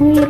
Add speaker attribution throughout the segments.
Speaker 1: Sweet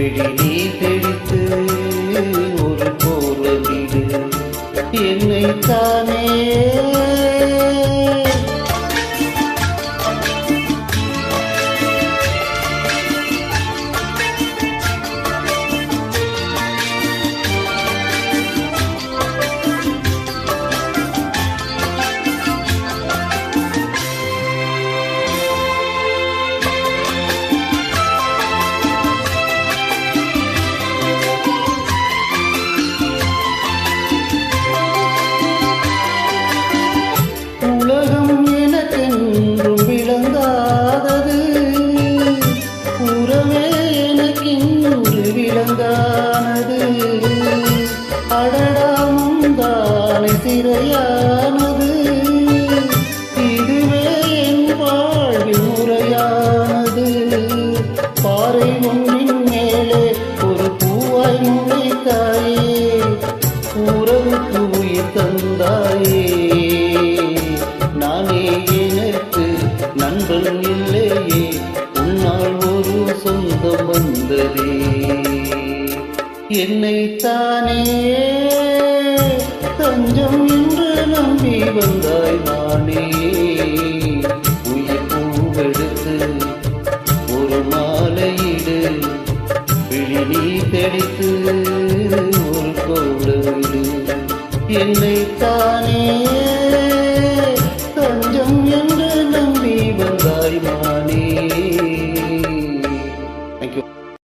Speaker 1: பிடி நீ பிடித்து ஒரு போர்வமிடு என்னை தானே சிறையானது இதுவே என் வாழ்வில் முறையானது பாறை ஒன்றின் மேலே ஒரு பூவாய் முளைத்தாயே. உறவுக்கு உயிர் தந்தாயே. நானே எனக்கு நண்பன் இல்லையே. உன்னால் ஒரு சொந்தம் வந்ததே. என்னைத்தானே வந்தாய் நானே.